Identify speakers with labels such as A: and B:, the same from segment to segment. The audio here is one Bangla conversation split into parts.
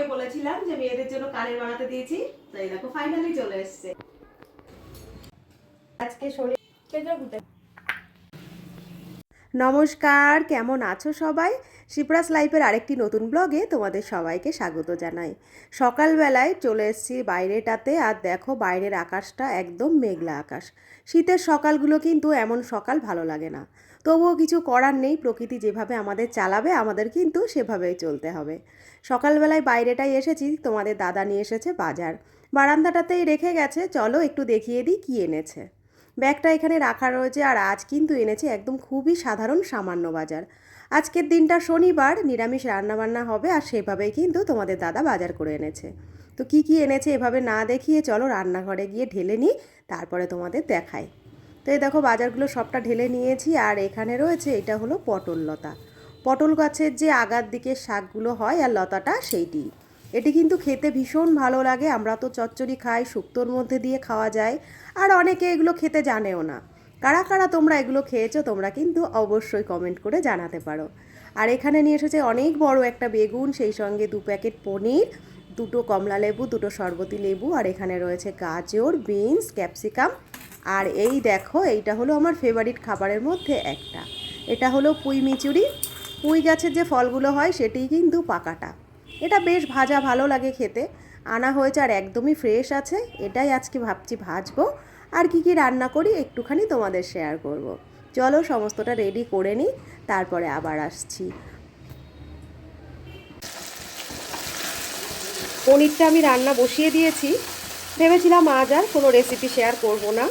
A: ব্লগে বলেছিলাম যে মেয়েদের জন্য কানের বানাতে দিয়েছি তাই দেখো ফাইনালি চলে এসছে। আজকে শরীর নমস্কার কেমন আছো সবাই? শিপ্রাস লাইফের আরেকটি নতুন ব্লগে তোমাদের সবাইকে স্বাগত জানাই। সকালবেলায় চলে এসেছি বাইরেটাতে আর দেখো বাইরের আকাশটা একদম মেঘলা আকাশ। শীতের সকালগুলো কিন্তু এমন সকাল ভালো লাগে না। তবুও কিছু করার নেই, প্রকৃতি যেভাবে আমাদের চালাবে, আমাদের কিন্তু সেভাবেই চলতে হবে। সকালবেলায় বাইরেটাই এসেছি, তোমাদের দাদা নিয়ে এসেছে বাজার। বারান্দাটাতেই রেখে গেছে, চলো একটু দেখিয়ে দিই কী এনেছে। ব্যাগটা এখানে রাখা রয়েছে আর আজ কিন্তু এনেছে একদম খুবই সাধারণ সামান্য বাজার। আজকের দিনটা শনিবার, নিরামিষ রান্নাবান্না হবে আর সেভাবেই কিন্তু তোমাদের দাদা বাজার করে এনেছে। তো কি কি এনেছে এভাবে না দেখিয়ে চলো রান্নাঘরে গিয়ে ঢেলে নিই, তারপরে তোমাদের দেখাই। তো এই দেখো বাজারগুলো সবটা ঢেলে নিয়েছি আর এখানে রয়েছে এটা হলো পটল লতা। পটল গাছের যে আগার দিকে শাকগুলো হয় আর লতাটা সেইটি। এটি কিন্তু খেতে ভীষণ ভালো লাগে, আমরা তো চচ্চড়ি খাই, শুক্তোর মধ্যে দিয়ে খাওয়া যায়, আর অনেকে এগুলো খেতে জানেও না। কারা কারা তোমরা এগুলো খেয়েছো, তোমরা কিন্তু অবশ্যই কমেন্ট করে জানাতে পারো। আর এখানে নিয়ে এসেছে অনেক বড় একটা বেগুন, সেই সঙ্গে দু প্যাকেট পনির, দুটো কমলা লেবু, দুটো শরবতি লেবু, আর এখানে রয়েছে গাজর, বিনস, ক্যাপসিকাম। আর এই দেখো, এইটা হলো আমার ফেভারিট খাবারের মধ্যে একটা। এটা হলো পুঁই মিচুরি পুঁই গাছের যে ফলগুলো হয় সেটিই কিন্তু পাকাটা। এটা বেশ ভাজা, ভালো লাগে খেতে। আনা হয়েছে আর একদমই ফ্রেশ আছে। এটাই আজকে ভাবছি ভাজবো। আর কি কি রান্না করি একটুখানি তোমাদের শেয়ার করব। চলো সমস্তটা রেডি করে নিই, তারপরে আবার আসছি। পনিরটা আমি রান্না বসিয়ে দিয়েছি। ভেবেছিলাম আজ আর কোনো রেসিপি শেয়ার করব না।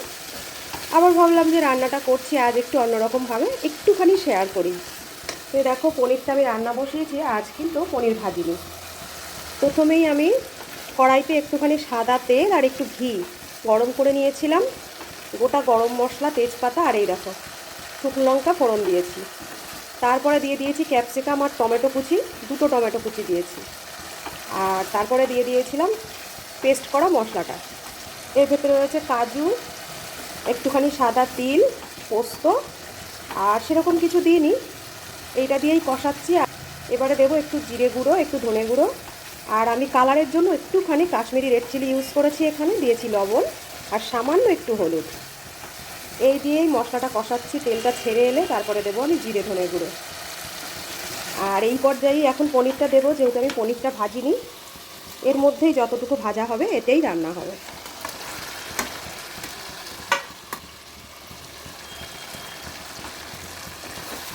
A: আবার ভাবলাম যে রান্নাটা করছি আজ একটু অন্যরকমভাবে একটুখানি শেয়ার করি। তো দেখো পনিরটা আমি রান্না বসিয়েছি, আজ কিন্তু পনির ভাজিনি। প্রথমেই আমি কড়াইতে একটুখানি সাদা তেল আর একটু ঘি গরম করে নিয়েছিলাম। গোটা গরম মশলা, তেজপাতা আর এই দেখো, শুকনো লঙ্কা ফোড়ন দিয়েছি। তারপরে দিয়ে দিয়েছি ক্যাপসিকাম আর টমেটো কুচি, দুটো টমেটো কুচি দিয়েছি। আর তারপরে দিয়ে দিয়েছিলাম পেস্ট করা মশলাটা। এর ভেতরে রয়েছে কাজু, একটুখানি সাদা তিল, পোস্ত, আর সেরকম কিছু দিইনি। এইটা দিয়েই কষাচ্ছি। আর এবারে দেবো একটু জিরে গুঁড়ো, একটু ধনে গুঁড়ো আর আমি কালারের জন্য একটুখানি কাশ্মীরি রেড চিলি ইউজ করেছি এখানে, দিয়েছি লবণ আর সামান্য একটু হলুদ। এই দিয়েই মশলাটা কষাচ্ছি, তেলটা ছেড়ে এলে তারপরে দেবো আমি জিরে ধনে গুঁড়ো। আর এই পর্যায়েই এখন পনিরটা দেবো, যেহেতু আমি পনিরটা ভাজিনি, এর মধ্যেই যতটুকু ভাজা হবে এতেই রান্না হবে।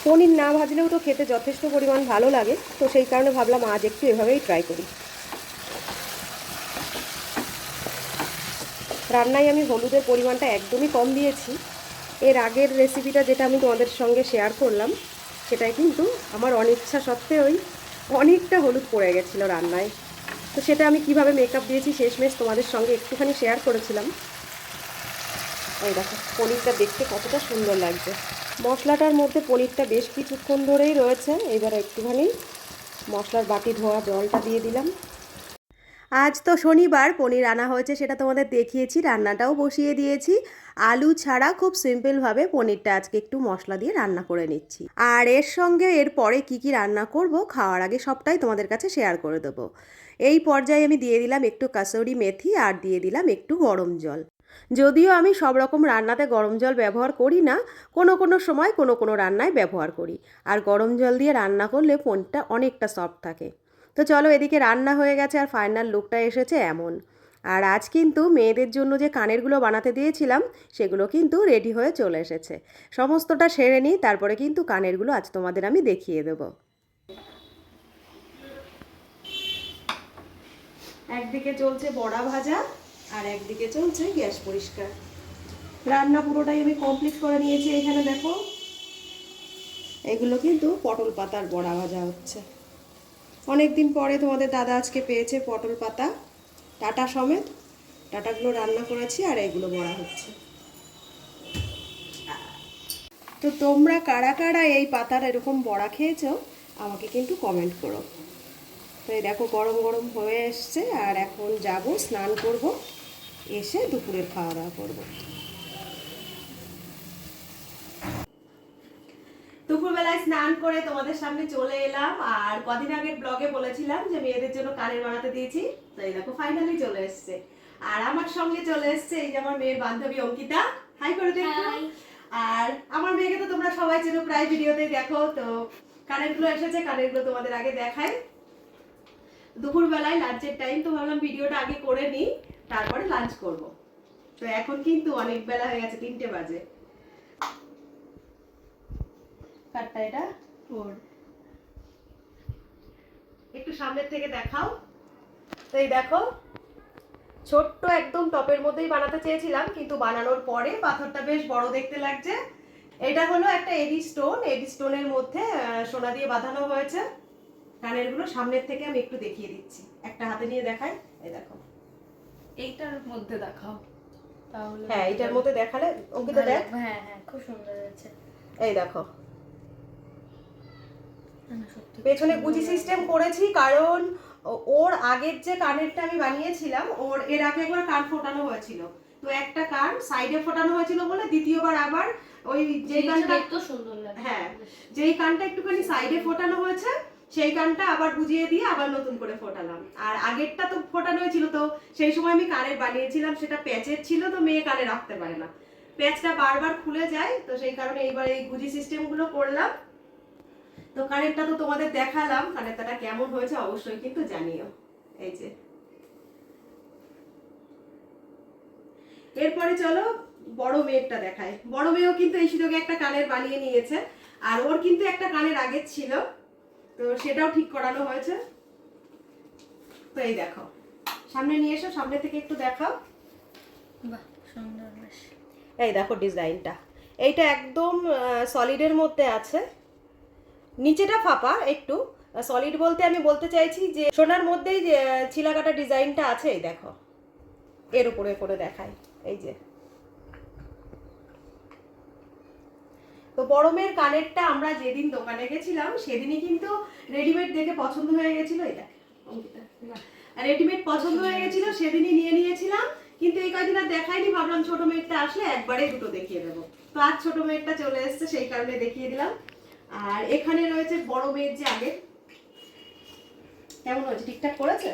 A: পনির না ভাজলেও তো খেতে যথেষ্ট পরিমাণ ভালো লাগে, তো সেই কারণে ভাবলাম আজ একটু এভাবেই ট্রাই করি। রান্নায় আমি হলুদের পরিমাণটা একদমই কম দিয়েছি। এর আগের রেসিপিটা যেটা আমি তোমাদের সঙ্গে শেয়ার করলাম, সেটাই কিন্তু আমার অনিচ্ছা সত্ত্বেওই অনেকটা হলুদ পড়ে গেছিল রান্নায়। তো সেটা আমি কীভাবে মেকআপ দিয়েছি শেষমেশ তোমাদের সঙ্গে একটুখানি শেয়ার করেছিলাম। ওই দেখো, পনিরটা দেখতে কতটা সুন্দর লাগছে। মশলাটার মধ্যে পনিরটা বেশ কিছুক্ষণ ধরেই রয়েছে। এবার একটুখানি মশলার বাটি ধোয়া জলটা দিয়ে দিলাম। আজ তো শনিবার, পনির আনা হয়েছে সেটা তোমাদের দেখিয়েছি, রান্নাটাও বসিয়ে দিয়েছি। আলু ছাড়া খুব সিম্পলভাবে পনিরটা আজকে একটু মশলা দিয়ে রান্না করে নিচ্ছি। আর এর সঙ্গে এর পরে কি কি রান্না করব খাওয়ার আগে সবটাই তোমাদের কাছে শেয়ার করে দেবো। এই পর্যায়ে আমি দিয়ে দিলাম একটু কাসৌরি মেথি আর দিয়ে দিলাম একটু গরম জল। যদিও আমি সব রকম রান্নাতে গরম জল ব্যবহার করি না, কোনো কোনো সময় কোনো কোনো রান্নায় ব্যবহার করি। আর গরম জল দিয়ে রান্না করলে পনিরটা অনেকটা সফট থাকে। তো চলো এদিকে রান্না হয়ে গেছে আর ফাইনাল লুকটা এসেছে এমন। আর আজ কিন্তু মেয়েদের জন্য যে কানেরগুলো বানাতে দিয়েছিলাম, সেগুলো কিন্তু রেডি হয়ে চলে এসেছে। সমস্তটা সেরে নিই, তারপরে কিন্তু কানেরগুলো আজ তোমাদের আমি দেখিয়ে দেব। একদিকে চলছে বড়া ভাজা আর একদিকে চলছে গ্যাস পরিষ্কার। রান্না পুরোটাই আমি কমপ্লিট করে নিয়েছি এখানে দেখো। এগুলো কিন্তু পটল পাতার বড়া ভাজা হচ্ছে। অনেক দিন পরে তোমাদের দাদা আজকে পেয়েছে পটল পাতা টাটা সমেত। টাটাগুলো রান্না করেছি আর এগুলো বড়া হচ্ছে। তো তোমরা কারা কারা এই পাতার এরকম বড়া খেয়েছো, আমাকে কিন্তু কমেন্ট করো। তো এই দেখো গরম গরম হয়ে এসছে আর এখন যাব, স্নান করব, এসে দুপুরের খাওয়া দাওয়া করব দুপুরবেলায় স্নান করে তোমাদের সামনে চলে এলাম। আর কদিন আগে ব্লগে বলেছিলাম যে মেয়েদের জন্য কানের বানাতে দিয়েছি তো এই দেখো ফাইনালি চলে এসেছে। আর আমার সঙ্গে চলে এসেছে এই যে আমার মেয়ের বান্ধবী অঙ্কিতা। হাই করে দেখো। আর আমার মেয়েকে তো তোমরা সবাই চেনো প্রায় ভিডিওতে দেখো তো কানেরগুলো এসেছে কানেরগুলো তোমাদের আগে দেখাই। দুপুর বেলায় লাঞ্চের টাইম তো ভাবলাম ভিডিওটা আগে করে নিই তারপরে লাঞ্চ করব। তো এখন কিন্তু অনেক বেলা হয়ে গেছে তিনটে বাজে। কাটটা এটা
B: ওর
A: একটু সামনের থেকে দেখাও। তো এই দেখো ছোট্ট একদম টপের মধ্যেই বানাতে চেয়েছিলাম কিন্তু বানানোর পরে পাথরটা বেশ বড় দেখতে লাগছে। এটা হলো একটা এডি স্টোন। এডি স্টোনের মধ্যে সোনা দিয়ে বাঁধানো হয়েছে। কানেরগুলো সামনের থেকে আমি একটু দেখিয়ে দিচ্ছি। একটা হাতে নিয়ে দেখাই। এই দেখো।
B: এইটার মধ্যে দেখাও। তাহলে
A: হ্যাঁ এটার মধ্যে দেখালে অঙ্কিতা দেখ।
B: হ্যাঁ হ্যাঁ খুব সুন্দর হয়েছে।
A: এই দেখো। পেছনে
B: লাগছে।
A: সিস্টেম করেছি কারণ ওর আগের যে কানেরটা আমি বানিয়েছিলাম ওর এর আগে একবার কান ফোটানো হয়েছিল। তো একটা কান সাইডে ফোটানো হয়েছিল বলে দ্বিতীয়বার আবার ওই যেই কানটা
B: দেখতেও সুন্দর লাগে
A: হ্যাঁ যেই কানটা একটুখানি সাইডে ফোটানো হয়েছে সেই কানটা আবার বুঝিয়ে দিয়ে আবার নতুন করে ফোটালাম। আর আগেরটা তো ফোটানো হয়েছিল তো সেই সময় আমি কানের বানিয়েছিলাম সেটা প্যাচের ছিল তো মেয়ে কানে রাখতে পারে না। প্যাচটা বারবার খুলে যায় তো সেই কারণে এইবার এই গুজি সিস্টেমগুলো করলাম। তো কানেরটা তো তোমাদের দেখালাম কানেরটাটা কেমন হয়েছে অবশ্যই কিন্তু জানিও। এই যে। এরপরে চলো বড় মেয়েরটা দেখায় বড় মেয়েও কিন্তু এই সুযোগে একটা কানের বানিয়ে নিয়েছে আর ওর কিন্তু একটা কানের আগে ছিল তো সেটাও ঠিক করানো হয়েছে। তো এই দেখো সামনে নিয়ে এসো সামনে থেকে একটু দেখাও।
B: বাহ সুন্দর
A: এই দেখো ডিজাইনটা। এইটা একদম সলিডের মধ্যে আছে। নিচেটা ফাঁপা একটু। সলিড বলতে আমি বলতে চাইছি যে, সোনার মধ্যেই ছিলাকাটা ডিজাইনটা আছে, এই দেখো। এর উপরে করে দেখাই, এই যে। তো বড় মেয়ের কানেরটা আমরা যেদিন দোকানে গেছিলাম, সেদিনই কিন্তু রেডিমেড দেখে পছন্দ হয়ে গেছিল এটা রেডিমেড পছন্দ হয়ে গেছিল, সেদিনই নিয়ে নিয়েছিলাম। কিন্তু এই কয়দিন আর দেখাইনি, ভাবলাম ছোট মেয়েরটা আসলে একবারে দুটো দেখিয়ে দেবো। তো আজ ছোট মেয়েরটা চলে এসেছে, সেই কারণে দেখিয়ে দিলাম। আর এখানে রয়েছে বড় মেয়ের যে আগে। কেমন হয়েছে? ঠিকঠাক করেছে?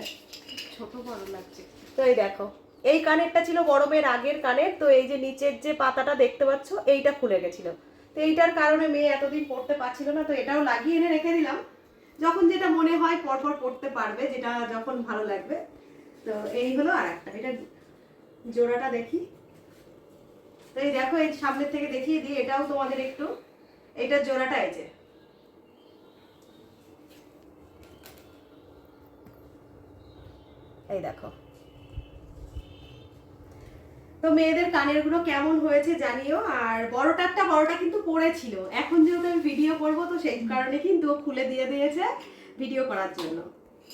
B: ছোট বড় লাগছে
A: তো এই দেখো এই কানেরটা ছিল বড় মেয়ের আগের কানের তো এই যে নিচের যে পাতাটা দেখতে পাচ্ছ এইটা খুলে গেছিল। তো এইটার কারণে মেয়ে এতদিন পড়তে পারছিল না তো এটাও লাগিয়ে এনে রেখে দিলাম। যখন যেটা মনে হয় পরপর পড়তে পারবে যেটা যখন ভালো লাগবে। তো এই হলো আর একটা এটা জোড়াটা দেখি। তো এই দেখো এই সামনের থেকে দেখিয়ে দিই এটাও তোমাদের একটু। এইটার জোড়াটা এই যে। এই দেখো। তো মেয়েদের কানেরগুলো কেমন হয়েছে জানিও, আর বড়টারটা বড়টা কিন্তু পড়েছিল। এখন যেহেতু আমি ভিডিও করব, তো সেই কারণে কিন্তু খুলে দিয়ে দিয়েছে ভিডিও করার জন্য।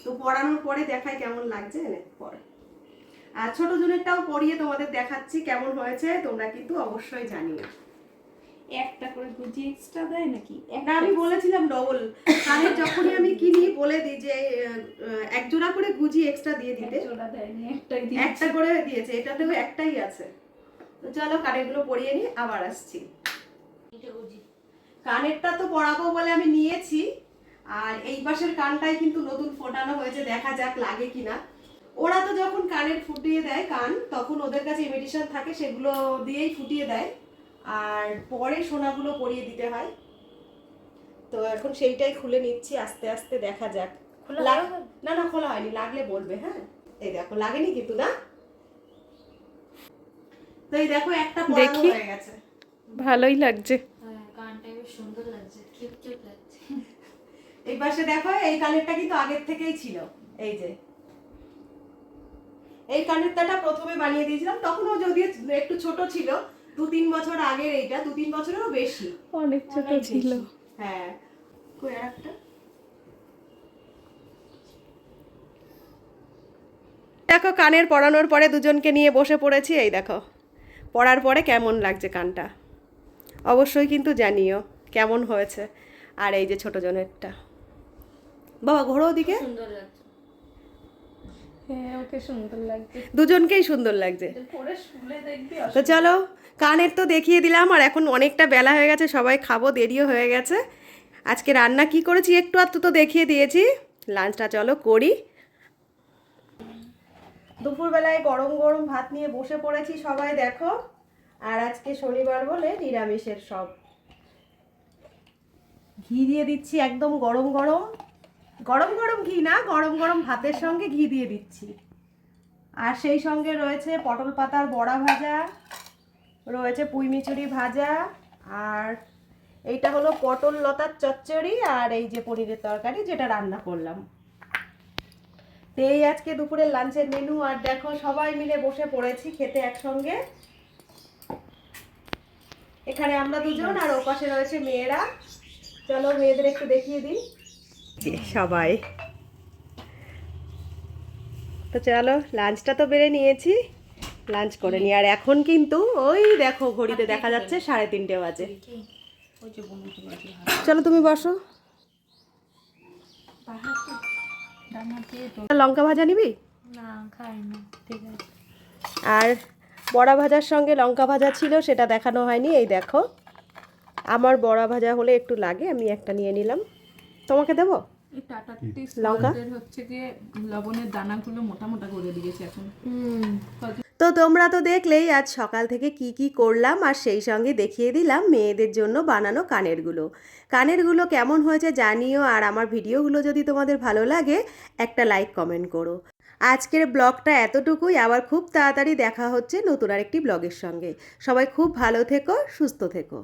A: তো পড়ানোর পরে দেখায় কেমন লাগছে পরে। আর ছোট জনেরটাও পরিয়ে তোমাদের দেখাচ্ছি কেমন হয়েছে, তোমরা কিন্তু অবশ্যই জানিও।
B: একটা করে গুজি এক্সট্রা দেয় নাকি?
A: না আমি বলেছিলাম ডবল কানের যখনই আমি কিনি বলে দিই যে এক জোড়া করে গুজি এক্সট্রা দিয়ে দিতে।
B: জোড়া দেয়নি একটাই
A: একটা করে দিয়েছে এটাতেও একটাই আছে। তো চলো কানেরগুলো পরিয়ে নিই আবার আসছি। কানেরটা তো পরাবো বলে আমি নিয়েছি আর এই পাশের কানটাই কিন্তু নতুন ফোটানো হয়েছে দেখা যাক লাগে কিনা। ওরা তো যখন কানের ফুটিয়ে দেয় কান তখন ওদের কাছে ইমিটেশন থাকে সেগুলো দিয়েই ফুটিয়ে দেয়। আর পরে সোনাগুলো পরিয়ে দিতে হয়। তো এখন সেইটাই খুলে নিচ্ছি আস্তে আস্তে দেখা যাক। না না খোলা হয়নি লাগলে বলবে হ্যাঁ? এই দেখো লাগেনি কিন্তু না? তো এই দেখো একটা
C: দেখি।
A: হয়ে গেছে।
C: ভালোই লাগছে।
B: হ্যাঁ সুন্দর লাগছে কিউট কিউট লাগছে।
A: এই পাশে দেখো এই কানেরটা কিন্তু আগের থেকেই ছিল এই যে। এই কানেরটাটা প্রথমে বানিয়ে দিয়েছিলাম তখনও যদিও একটু ছোট ছিল দু তিন বছর আগের এইটা দু তিন বছরেরও বেশি।
C: অনেক ছোট ছিল।
A: হ্যাঁ। কই একটা দেখো কানের পরানোর পরে দুজনকে নিয়ে বসে পড়েছি এই দেখো। পড়ার পরে কেমন লাগছে কানটা? অবশ্যই কিন্তু জানিও কেমন হয়েছে। আর এই যে ছোট জনেরটা। বাবা ঘোরো ওদিকে।
B: সুন্দর লাগছে
C: হ্যাঁ ওকে সুন্দর লাগছে
A: দুজনকেই সুন্দর লাগছে। তো চলো কানের তো দেখিয়ে দিলাম আর এখন অনেকটা বেলা হয়ে গেছে সবাই খাব দেরিও হয়ে গেছে। আজকে রান্না কি করেছি একটু আধটু তো দেখিয়ে দিয়েছি। লাঞ্চটা চলো করি। দুপুরবেলায় গরম গরম ভাত নিয়ে বসে পড়েছি সবাই দেখো। আর আজকে শনিবার বলে নিরামিষের সব। ঘি দিয়ে দিচ্ছি একদম গরম গরম। গরম গরম ঘি না, গরম গরম ভাতের সঙ্গে ঘি দিয়ে দিচ্ছি। আর সেই সঙ্গে রয়েছে পটল পাতার বড়া ভাজা, রয়েছে পুঁই মিচুরি ভাজা, আর এইটা হলো পটল লতার চচ্চড়ি আর এই যে পনিরের তরকারি যেটা রান্না করলাম। তো এই আজকে দুপুরের লাঞ্চের মেনু আর দেখো সবাই মিলে বসে পড়েছি খেতে একসঙ্গে। এখানে আমরা দুজন আর ওপাশে রয়েছে মেয়েরা। চলো মেয়েদের একটু দেখিয়ে দিই। সবাই। তো চলো লাঞ্চটা তো বেড়ে নিয়েছি। লাঞ্চ করে নি। আর এখন কিন্তু ওই দেখো ঘড়িতে দেখা যাচ্ছে সাড়ে তিনটে বাজে। চলো তুমি বসো। লঙ্কা ভাজা নিবি? আর বড়া ভাজার সঙ্গে লঙ্কা ভাজা ছিল সেটা দেখানো হয়নি। এই দেখো আমার বড়া ভাজা হলে একটু লাগে আমি একটা নিয়ে নিলাম। তোমাকে দেবো?
C: এই টাটা
A: লঙ্কা?
C: হচ্ছে গিয়ে লবণের দানাগুলো মোটা মোটা করে দিয়েছে এখন।
A: তো তোমরা তো দেখলেই আজ সকাল থেকে কি কি করলাম আর সেই সঙ্গে দেখিয়ে দিলাম মেয়েদের জন্য বানানো কানেরগুলো। কানেরগুলো কেমন হয়েছে জানিও আর আমার ভিডিওগুলো যদি তোমাদের ভালো লাগে একটা লাইক কমেন্ট করো। আজকের ব্লগটা এতটুকুই আবার খুব তাড়াতাড়ি দেখা হচ্ছে নতুন আরেকটি ব্লগের সঙ্গে। সবাই খুব ভালো থেকো সুস্থ থেকো।